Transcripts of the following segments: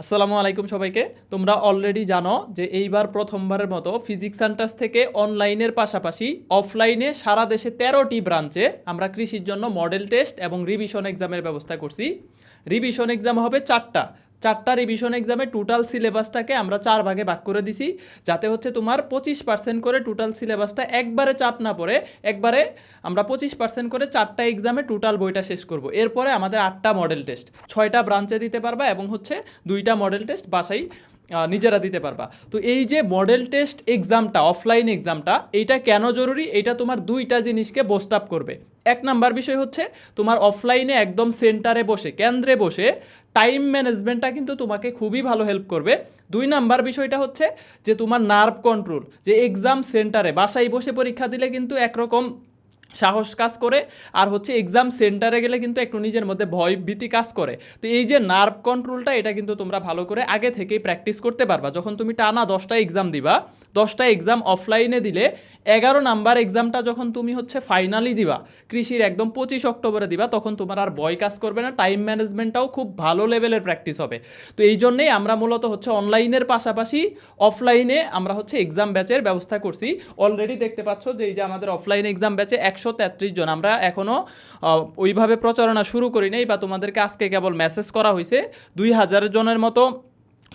আসসালামু আলাইকুম সবাইকে। তোমরা অলরেডি জানো যে এইবার প্রথমবারের মতো ফিজিক্স সেন্টার্স থেকে অনলাইনের পাশাপাশি অফলাইনে সারা দেশে তেরোটি ব্রাঞ্চে আমরা কৃষির জন্য মডেল টেস্ট এবং রিভিশন এক্সামের ব্যবস্থা করছি। রিভিশন এক্সাম হবে চারটা। চারটা রিভিশন এক্সামে টোটাল সিলেবাসটাকে আমরা চার ভাগে ভাগ করে দিছি। যাতে হচ্ছে তোমার পঁচিশ পার্সেন্ট করে টোটাল সিলেবাসটা একবারে চাপ না পড়ে, একবারে আমরা পঁচিশ পার্সেন্ট করে চারটা এক্সামে টোটাল বইটা শেষ করব। এরপরে আমাদের আটটা মডেল টেস্ট ছয়টা ব্রাঞ্চে দিতে পারবা এবং হচ্ছে দুইটা মডেল টেস্ট বাসাই নিজেরা দিতে পারবা। তো এই যে মডেল টেস্ট এক্সামটা অফলাইন এক্সামটা এইটা কেন জরুরি? এটা তোমার দুইটা জিনিসকে বোস্টআপ করবে। এক নাম্বার বিষয় হচ্ছে, তোমার অফলাইনে একদম সেন্টারে বসে, কেন্দ্রে বসে টাইম ম্যানেজমেন্টটা কিন্তু তোমাকে খুবই ভালো হেল্প করবে। দুই নাম্বার বিষয়টা হচ্ছে যে তোমার নার্ভ কন্ট্রোল যে এক্সাম সেন্টারে বাসায় বসে পরীক্ষা দিলে কিন্তু একরকম সাহস কাজ করে, আর হচ্ছে এক্সাম সেন্টারে গেলে কিন্তু একটু নিজের মধ্যে ভয় ভীতি কাজ করে। তো এই যে নার্ভ কন্ট্রোলটা এটা কিন্তু তোমরা ভালো করে আগে থেকেই প্র্যাকটিস করতে পারবা। যখন তুমি টানা দশটা এক্সাম দিবা দশটা এক্সাম অফলাইনে দিলে এগারো নাম্বার এক্সামটা যখন তুমি হচ্ছে ফাইনালি দিবা, কৃষির একদম পঁচিশ অক্টোবরে দিবা, তখন তোমার আর ভয় কাজ করবে না টাইম ম্যানেজমেন্টটাও খুব ভালো লেভেলের প্র্যাকটিস হবে। তো এই জন্যেই আমরা মূলত হচ্ছে অনলাইনের পাশাপাশি অফলাইনে আমরা হচ্ছে এক্সাম ব্যাচের ব্যবস্থা করছি। অলরেডি দেখতে পাচ্ছ যে এই যে আমাদের অফলাইন এক্সাম ব্যাচে একশো তেত্রিশ জন। আমরা এখনও ওইভাবে প্রচারণা শুরু করি নাই বা তোমাদেরকে আজকে কেবল মেসেজ করা হয়েছে দুই হাজার জনের মতো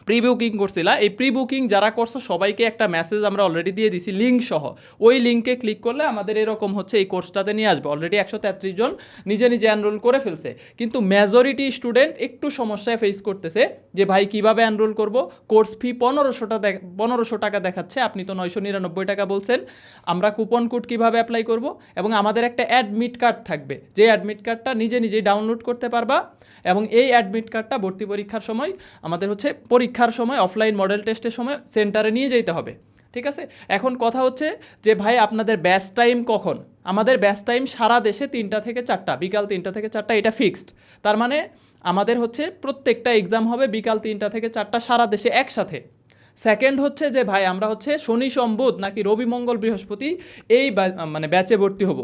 প্রি বুকিং করছিলা। এই প্রি বুকিং যারা করছ, সবাইকে একটা মেসেজ আমরা অলরেডি দিয়ে দিছি লিঙ্ক সহ। ওই লিঙ্কে ক্লিক করলে আমাদের এরকম হচ্ছে এই কোর্সটাতে নিয়ে আসবে। অলরেডি একশো তেত্রিশ জন নিজে নিজে এনরোল করে ফেলছে। কিন্তু মেজরিটি স্টুডেন্ট একটু সমস্যায় ফেস করতেছে যে, ভাই, কীভাবে এনরোল করব? কোর্স ফি পনেরোশোটা পনেরোশো টাকা দেখাচ্ছে। আপনি তো নয়শো নিরানব্বই টাকা বলছেন। আমরা কুপন কোড কীভাবে অ্যাপ্লাই করব? এবং আমাদের একটা অ্যাডমিট কার্ড থাকবে। যে অ্যাডমিট কার্ডটা নিজে নিজেই ডাউনলোড করতে পারবা এবং এই অ্যাডমিট কার্ডটা ভর্তি পরীক্ষার সময় আমাদের হচ্ছে পরীক্ষার সময় অফলাইন মডেল টেস্টের সময় সেন্টারে নিয়ে যেতে হবে, ঠিক আছে? এখন কথা হচ্ছে যে, ভাই, আপনাদের ব্যাচ টাইম কখন? আমাদের ব্যাচ টাইম সারা দেশে তিনটা থেকে চারটা, বিকাল তিনটা থেকে চারটা, এটা ফিক্সড তার মানে আমাদের হচ্ছে প্রত্যেকটা এক্সাম হবে বিকাল তিনটা থেকে চারটা সারা দেশে একসাথে। সেকেন্ড হচ্ছে যে, ভাই, আমরা হচ্ছে শনি সম্বোধ নাকি রবি, মঙ্গল, বৃহস্পতি এই মানে ব্যাচে ভর্তি হব।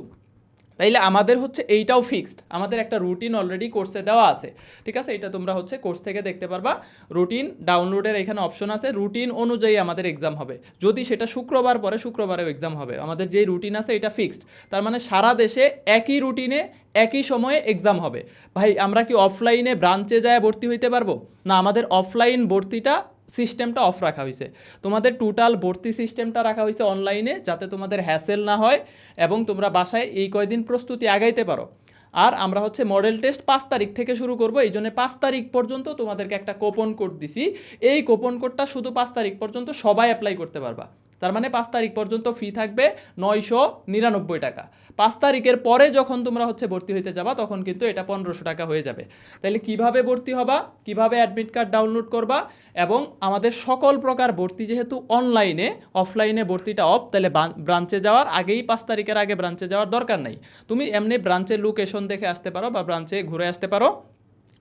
তাইলে আমাদের হচ্ছে এইটাও ফিক্সড আমাদের একটা রুটিন অলরেডি কোর্সে দেওয়া আছে। ঠিক আছে? এটা তোমরা হচ্ছে কোর্স থেকে দেখতে পারবা। রুটিন ডাউনলোডের এখানে অপশন আছে। রুটিন অনুযায়ী আমাদের এক্সাম হবে। যদি সেটা শুক্রবার পরে, শুক্রবারেও এক্সাম হবে। আমাদের যেই রুটিন আছে এটা ফিক্সড তার মানে সারা দেশে একই রুটিনে একই সময়ে এক্সাম হবে। ভাই, আমরা কি অফলাইনে ব্রাঞ্চে যায় ভর্তি হইতে পারব? না, আমাদের অফলাইন ভর্তিটা সিস্টেমটা অফ রাখা হয়েছে তোমাদের টোটাল ভর্তি সিস্টেমটা রাখা হয়েছে অনলাইনে যাতে তোমাদের হ্যাসেল না হয় এবং তোমরা বাসায় এই কয়দিন প্রস্তুতি আগাইতে পারো। আর আমরা হচ্ছে মডেল টেস্ট পাঁচ তারিখ থেকে শুরু করব, এই জন্য পাঁচ তারিখ পর্যন্ত তোমাদেরকে একটা কোপন কোড দিছি। এই কোপন কোডটা শুধু পাঁচ তারিখ পর্যন্ত সবাই অ্যাপ্লাই করতে পারবা। তার মানে পাঁচ তারিখ পর্যন্ত ফি থাকবে নয়শো নিরানব্বই টাকা। পাঁচ তারিখের পরে যখন তোমরা হচ্ছে ভর্তি হইতে যাবা, তখন কিন্তু এটা পনেরোশো টাকা হয়ে যাবে। তাহলে কীভাবে ভর্তি হবা, কীভাবে অ্যাডমিট কার্ড ডাউনলোড করবা এবং আমাদের সকল প্রকার ভর্তি যেহেতু অনলাইনে অফলাইনে ভর্তিটা অফ তাহলে ব্রাঞ্চে যাওয়ার আগেই পাঁচ তারিখের আগে ব্রাঞ্চে যাওয়ার দরকার নাই। তুমি এমনি ব্রাঞ্চের লোকেশন দেখে আসতে পারো বা ব্রাঞ্চে ঘুরে আসতে পারো।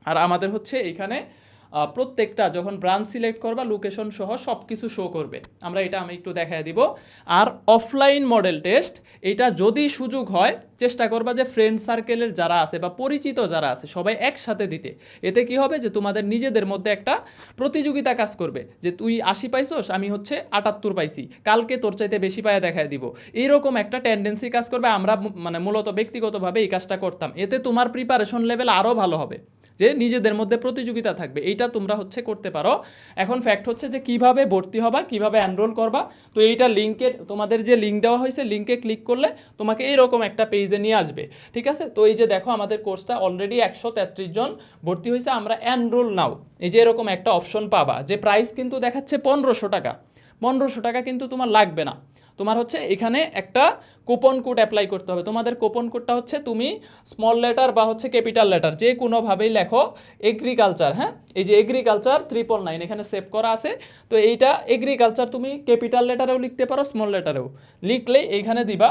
আর আমাদের হচ্ছে এখানে প্রত্যেকটা যখন ব্রাঞ্চ সিলেক্ট করবা লোকেশন সহ সব কিছু শো করবে। আমরা এটা আমি একটু দেখায় দিব। আর অফলাইন মডেল টেস্ট এটা যদি সুযোগ হয়, চেষ্টা করবা যে ফ্রেন্ড সার্কেলের যারা আছে বা পরিচিত যারা আছে, সবাই একসাথে দিতে। এতে কি হবে যে তোমাদের নিজেদের মধ্যে একটা প্রতিযোগিতা কাজ করবে। যে তুই আশি পাইছস, আমি হচ্ছে আটাত্তর পাইছি। কালকে তোর চাইতে বেশি পায়ে দেখায় দিব। এইরকম একটা টেন্ডেন্সি কাজ করবে। আমরা মানে মূলত ব্যক্তিগতভাবে এই কাজটা করতাম। এতে তোমার প্রিপারেশন লেভেল আরও ভালো হবে। যে নিজেদের মধ্যে প্রতিযোগিতা থাকবে, এইটা তোমরা হচ্ছে করতে পারো। এখন ফ্যাক্ট হচ্ছে যে কীভাবে ভর্তি হবা, কীভাবে এনরোল করবা, তো এইটা লিঙ্কে তোমাদের যে লিঙ্ক দেওয়া হয়েছে লিঙ্কে ক্লিক করলে তোমাকে এইরকম একটা পেজে নিয়ে আসবে, ঠিক আছে? তো এই যে দেখো আমাদের কোর্সটা অলরেডি একশো তেত্রিশ জন ভর্তি হয়েছে, আমরা এনরোল নাও। এই যে এরকম একটা অপশন পাবা, যে প্রাইস কিন্তু দেখাচ্ছে পনেরোশো টাকা। পনেরোশো টাকা কিন্তু তোমার লাগবে না। তোমার হচ্ছে এখানে একটা কুপন কোড অ্যাপ্লাই করতে হবে। তোমাদের কুপন কোডটা হচ্ছে তুমি স্মল লেটার বা হচ্ছে ক্যাপিটাল লেটার যে কোনোভাবেই লেখো এগ্রিকালচার হ্যাঁ? এই যে এগ্রিকালচার ত্রিপল নাইন এখানে সেভ করা আছে। তো এইটা এগ্রিকালচার তুমি ক্যাপিটাল লেটারেও লিখতে পারো স্মল লেটারেও লিখলেই এইখানে দিবা,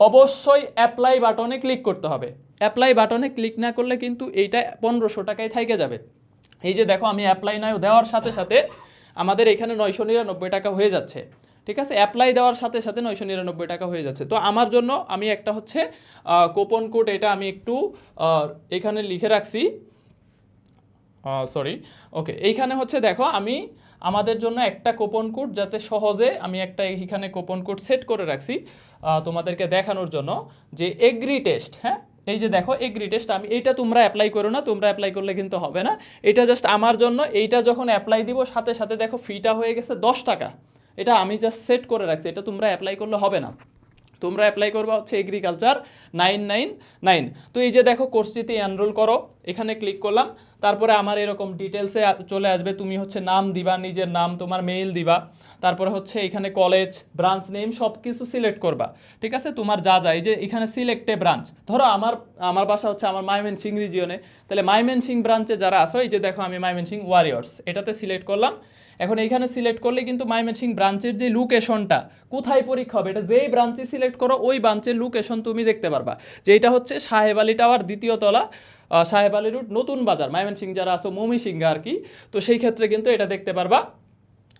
অবশ্যই অ্যাপ্লাই বাটনে ক্লিক করতে হবে। অ্যাপ্লাই বাটনে ক্লিক না করলে কিন্তু এইটা পনেরোশো টাকায় থেকে যাবে। এই যে দেখো আমি অ্যাপ্লাই নাও দেওয়ার সাথে সাথে আমাদের এখানে নয়শো নিরানব্বই টাকা হয়ে যাচ্ছে। ঠিক আছে? অ্যাপ্লাই দেওয়ার সাথে সাথে নয়শো নিরানব্বই টাকা হয়ে যাচ্ছে। তো আমার জন্য আমি একটা হচ্ছে কোপন কোড এটা আমি একটু এখানে লিখে রাখছি। সরি ওকে এইখানে হচ্ছে দেখো, আমি আমাদের জন্য একটা কোপন কোড যাতে সহজে আমি একটা এখানে কোপন কোড সেট করে রাখছি তোমাদেরকে দেখানোর জন্য যে এগ্রি টেস্ট হ্যাঁ? এই যে দেখো এগ্রি টেস্ট আমি এইটা তোমরা অ্যাপ্লাই করো না, তোমরা অ্যাপ্লাই করলে কিন্তু হবে না। এটা জাস্ট আমার জন্য, এইটা যখন অ্যাপ্লাই দিব, সাথে সাথে দেখো ফিটা হয়ে গেছে দশ টাকা। এটা আমি জাস্ট সেট করে রাখছি, এটা তোমরা অ্যাপ্লাই করলে হবে না। তোমরা অ্যাপ্লাই করবা হচ্ছে এগ্রিকালচার নাইন নাইন নাইন তো এই যে দেখো কোর্সটিতে এনরোল করো। এখানে ক্লিক করলাম, তারপরে আমার এরকম ডিটেলসে চলে আসবে, তুমি হচ্ছে নাম দিবা, নিজের নাম, তোমার মেইল দিবা, তারপরে হচ্ছে এখানে কলেজ ব্রাঞ্চ নেম সব কিছু সিলেক্ট করবা, ঠিক আছে? তোমার যা যা, এই যে এখানে সিলেক্টে ব্রাঞ্চ ধরো আমার আমার বাসা হচ্ছে আমার মাইমেন সিং রিজিয়নে তাহলে মাইমেন সিং ব্রাঞ্চে যারা আসো এই যে দেখো আমি মাইমেন সিং ওয়ারিয়র্স এটাতে সিলেক্ট করলাম, এখন এইখানে সিলেক্ট করলে কিন্তু মাইমেনসিং ব্রাঞ্চের যে লোকেশনটা কোথায় পরীক্ষা হবে, এটা যেই ব্রাঞ্চে সিলেক্ট করো, ওই ব্রাঞ্চের লোকেশন তুমি দেখতে পারবা যে এটা হচ্ছে সাহেব আলী টাওয়ার দ্বিতীয় তলা সাহেব আলী রুট, নতুন বাজার মাইমেনসিং যারা আসো মমি সিংহা আর কি। তো সেই ক্ষেত্রে কিন্তু এটা দেখতে পারবা।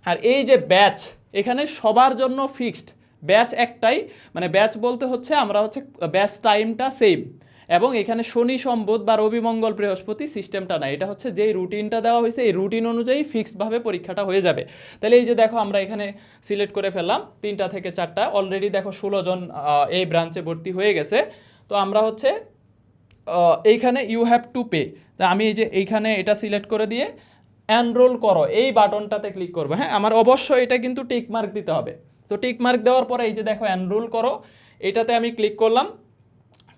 আর এই যে ব্যাচ, এখানে সবার জন্য ফিক্সড। ব্যাচ একটাই মানে ব্যাচ বলতে হচ্ছে আমরা হচ্ছে ব্যাচ টাইমটা সেম। এবং এখানে শনি সম্বোধ বা রবি, মঙ্গল, বৃহস্পতি সিস্টেমটা না এটা হচ্ছে যেই রুটিনটা দেওয়া হয়েছে, এই রুটিন অনুযায়ী ফিক্সডভাবে পরীক্ষাটা হয়ে যাবে। তাহলে এই যে দেখো, আমরা এখানে সিলেক্ট করে ফেললাম, তিনটা থেকে চারটা। অলরেডি দেখো, ষোলো জন এই ব্রাঞ্চে ভর্তি হয়ে গেছে। তো আমরা হচ্ছে এইখানে ইউ হ্যাভ টু পে তা আমি এই যে এইখানে এটা সিলেক্ট করে দিয়ে এনরোল করো, এই বাটনটাতে ক্লিক করব। হ্যাঁ আমার অবশ্যই এটা কিন্তু টিক মার্ক দিতে হবে। তো টিক মার্ক দেওয়ার পরে এই যে দেখো এনরোল করো, এটাতে আমি ক্লিক করলাম।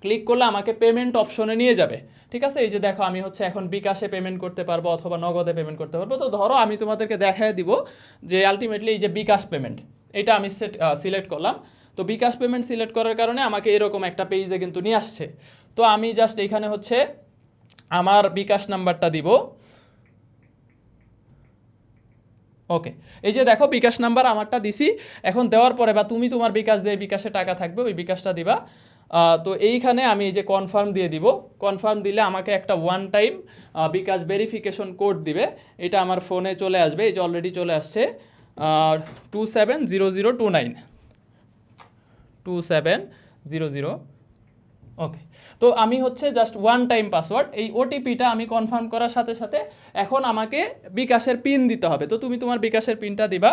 ক্লিক করলে আমাকে পেমেন্ট অপশনে নিয়ে যাবে। ঠিক আছে? এই যে দেখো আমি হচ্ছে এখন বিকাশে পেমেন্ট করতে পারব অথবা নগদে পেমেন্ট করতে পারব। তো ধরো আমি তোমাদেরকে দেখায় দিব যে আলটিমেটলি এই যে বিকাশ পেমেন্ট এটা আমি সিলেক্ট করলাম। তো বিকাশ পেমেন্ট সিলেক্ট করার কারণে আমাকে এরকম একটা পেজে কিন্তু নিয়ে আসছে। তো আমি জাস্ট এখানে হচ্ছে আমার বিকাশ নাম্বারটা দিব। ওকে, এই যে দেখো বিকাশ নাম্বার আমারটা দিছি। এখন দেওয়ার পরে বা তুমি তোমার বিকাশ যে বিকাশে টাকা থাকবে, ওই বিকাশটা দিবা। তো এইখানে আমি এই যে কনফার্ম দিয়ে দিব। কনফার্ম দিলে আমাকে একটা one time bKash verification code দিবে। এটা আমার ফোনে চলে আসবে, এই যে অলরেডি চলে আসছে। Two seven zero zero two nine two seven zero zero okay তো আমি হচ্ছে জাস্ট ওয়ান টাইম পাসওয়ার্ড এই ওটিপিটা আমি কনফার্ম করার সাথে সাথে এখন আমাকে বিকাশের পিন দিতে হবে। তো তুমি তোমার বিকাশের পিনটা দিবা।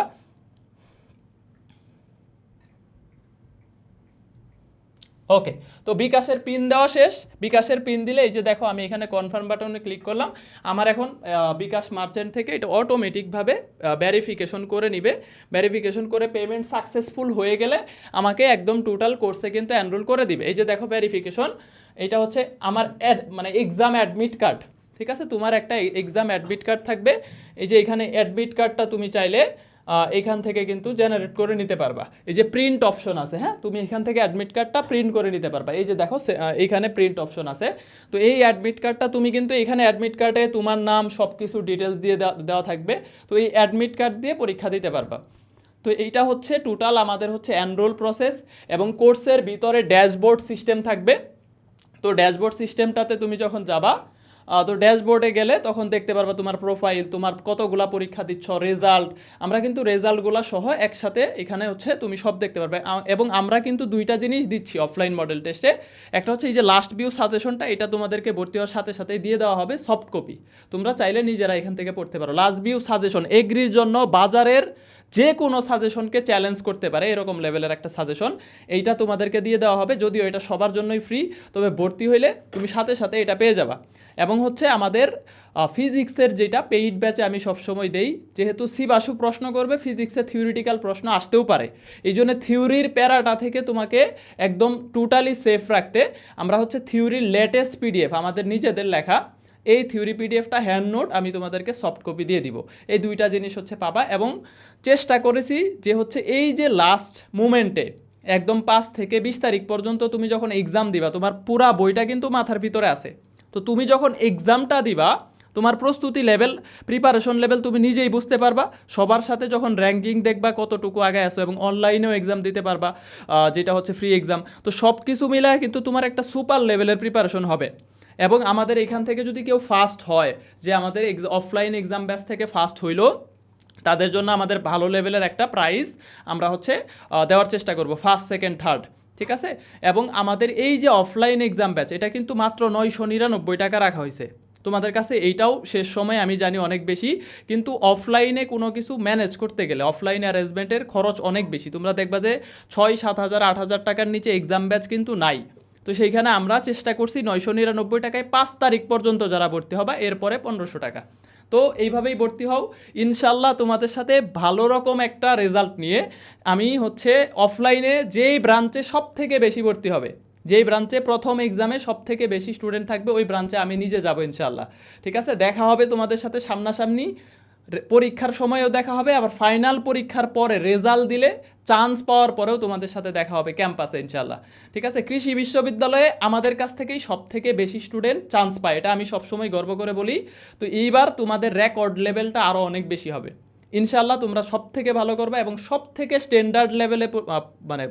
ওকে তো বিকাশের পিন দেওয়া শেষ। বিকাশের পিন দিলে এই যে দেখো, আমি এখানে কনফার্ম বাটনে ক্লিক করলাম। আমার এখন বিকাশ মার্চেন্ট থেকে এটা অটোমেটিকভাবে ভ্যারিফিকেশন করে নিবে। ভ্যারিফিকেশন করে পেমেন্ট সাকসেসফুল হয়ে গেলে আমাকে একদম টোটাল কোর্সে কিন্তু এনরোল করে দিবে। এই যে দেখো ভ্যারিফিকেশন এটা হচ্ছে আমার অ্যাড মানে এক্সাম অ্যাডমিট কার্ড ঠিক আছে? তোমার একটা এক্সাম অ্যাডমিট কার্ড থাকবে। এই যে এখানে অ্যাডমিট কার্ডটা তুমি চাইলে এখান থেকে কিন্তু জেনারেট করে নিতে পারবা। এই যে প্রিন্ট অপশন আছে হ্যাঁ? তুমি এখান থেকে অ্যাডমিট কার্ডটা প্রিন্ট করে নিতে পারবা। এই যে দেখো এইখানে প্রিন্ট অপশন আছে। তো এই অ্যাডমিট কার্ডটা তুমি কিন্তু এখানে অ্যাডমিট কার্ডে তোমার নাম সব কিছু ডিটেলস দিয়ে দেওয়া- থাকবে। তো এই অ্যাডমিট কার্ড দিয়ে পরীক্ষা দিতে পারবা। তো এইটা হচ্ছে টোটাল আমাদের হচ্ছে অ্যানরোল প্রসেস এবং কোর্সের ভিতরে ড্যাশবোর্ড সিস্টেম থাকবে। তো ড্যাশবোর্ড সিস্টেমটাতে তুমি যখন যাবা তো ড্যাশবোর্ডে গেলে তখন দেখতে পারবা তোমার প্রোফাইল তোমার কতগুলা পরীক্ষা দিচ্ছ রেজাল্ট আমরা কিন্তু রেজাল্টগুলো সহ একসাথে এখানে হচ্ছে তুমি সব দেখতে পারবে। এবং আমরা কিন্তু দুইটা জিনিস দিচ্ছি অফলাইন মডেল টেস্টে একটা হচ্ছে এই যে লাস্ট ভিউ সাজেশনটা এটা তোমাদেরকে ভর্তি হওয়ার সাথে সাথে দিয়ে দেওয়া হবে সফট কপি তোমরা চাইলে নিজেরা এখান থেকে পড়তে পারো। লাস্ট ভিউ সাজেশন এগ্রির জন্য বাজারের যে কোনো সাজেশনকে চ্যালেঞ্জ করতে পারে, এরকম লেভেলের একটা সাজেশন, এইটা তোমাদেরকে দিয়ে দেওয়া হবে, যদিও এটা সবার জন্যই ফ্রি তবে ভর্তি হইলে তুমি সাথে সাথে এটা পেয়ে যাবা। এবং হচ্ছে আমাদের ফিজিক্সের যেটা পেইড ব্যাচে আমি সবসময় দেই, যেহেতু সি বাসু প্রশ্ন করবে ফিজিক্সে থিওরিটিক্যাল প্রশ্ন আসতেও পারে। এই জন্য থিওরির প্যারাটা থেকে তোমাকে একদম টোটালি সেফ রাখতে আমরা হচ্ছে থিওরির লেটেস্ট পিডিএফ আমাদের নিজেদের লেখা এই থিওরি পিডিএফটা হ্যান্ড নোট, আমি তোমাদেরকে সফট কপি দিয়ে দিব। এই দুইটা জিনিস হচ্ছে পাবা এবং চেষ্টা করেছি যে হচ্ছে এই যে লাস্ট মুমেন্টে একদম পাঁচ থেকে বিশ তারিখ পর্যন্ত তুমি যখন এক্সাম দিবা, তোমার পুরা বইটা কিন্তু মাথার ভিতরে আছে। তো তুমি যখন এক্সামটা দিবা, তোমার প্রস্তুতি লেভেল প্রিপারেশন লেভেল তুমি নিজেই বুঝতে পারবা। সবার সাথে যখন র্যাঙ্কিং দেখবা কতটুকু আগে আসো এবং অনলাইনেও এক্সাম দিতে পারবা যেটা হচ্ছে ফ্রি এক্সাম তো সব কিছু মিলায় কিন্তু তোমার একটা সুপার লেভেলের প্রিপারেশন হবে। এবং আমাদের এখান থেকে যদি কেউ ফার্স্ট হয়, যে আমাদের অফলাইন এক্সাম ব্যাচ থেকে ফার্স্ট হইল, তাদের জন্য আমাদের ভালো লেভেলের একটা প্রাইজ আমরা হচ্ছে দেওয়ার চেষ্টা করব ফার্স্ট সেকেন্ড থার্ড ঠিক আছে? এবং আমাদের এই যে অফলাইন এক্সাম ব্যাচ এটা কিন্তু মাত্র নয়শো নিরানব্বই টাকা রাখা হয়েছে তোমাদের কাছে এইটাও শেষ সময়, আমি জানি অনেক বেশি, কিন্তু অফলাইনে কোনো কিছু ম্যানেজ করতে গেলে অফলাইন অ্যারেঞ্জমেন্টের খরচ অনেক বেশি। তোমরা দেখবা যে ছয়, সাত হাজার, আট হাজার টাকার নিচে এক্সাম ব্যাচ কিন্তু নাই। তো সেইখানে আমরা চেষ্টা করছি নয়শো নিরানব্বই টাকায় পাঁচ তারিখ পর্যন্ত যারা ভর্তি হবা, এরপরে পনেরোশো টাকা। তো এইভাবেই ভর্তি হও। ইনশাল্লাহ তোমাদের সাথে ভালো রকম একটা রেজাল্ট নিয়ে আমি হচ্ছে অফলাইনে যেই ব্রাঞ্চে সব থেকে বেশি ভর্তি হবে, যেই ব্রাঞ্চে প্রথম এক্সামে সব থেকে বেশি স্টুডেন্ট থাকবে, ওই ব্রাঞ্চে আমি নিজে যাব ইনশাল্লাহ ঠিক আছে? দেখা হবে তোমাদের সাথে সামনাসামনি। পরীক্ষার সময়ও দেখা হবে, আবার ফাইনাল পরীক্ষার পরে রেজাল্ট দিলে চান্স পাওয়ার পরেও তোমাদের সাথে দেখা হবে ক্যাম্পাসে ইনশাল্লাহ ঠিক আছে? কৃষি বিশ্ববিদ্যালয়ে আমাদের কাছ থেকেই সব থেকে বেশি স্টুডেন্ট চান্স পায়। এটা আমি সবসময় গর্ব করে বলি। তো এইবার তোমাদের রেকর্ড লেভেলটা আরও অনেক বেশি হবে। ইনশাল্লাহ তোমরা সব থেকে ভালো করবে এবং সব থেকে স্ট্যান্ডার্ড লেভেলে মানে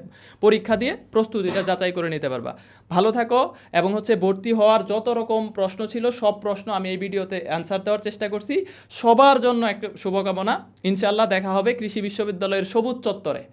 পরীক্ষা দিয়ে প্রস্তুতিটা যাচাই করে নিতে পারবা। ভালো থাকো এবং হচ্ছে ভর্তি হওয়ার যত রকম প্রশ্ন ছিল, সব প্রশ্ন আমি এই ভিডিওতে অ্যান্সার দেওয়ার চেষ্টা করছি। সবার জন্য একটা শুভকামনা। ইনশাল্লাহ দেখা হবে কৃষি বিশ্ববিদ্যালয়ের সবুজ চত্বরে।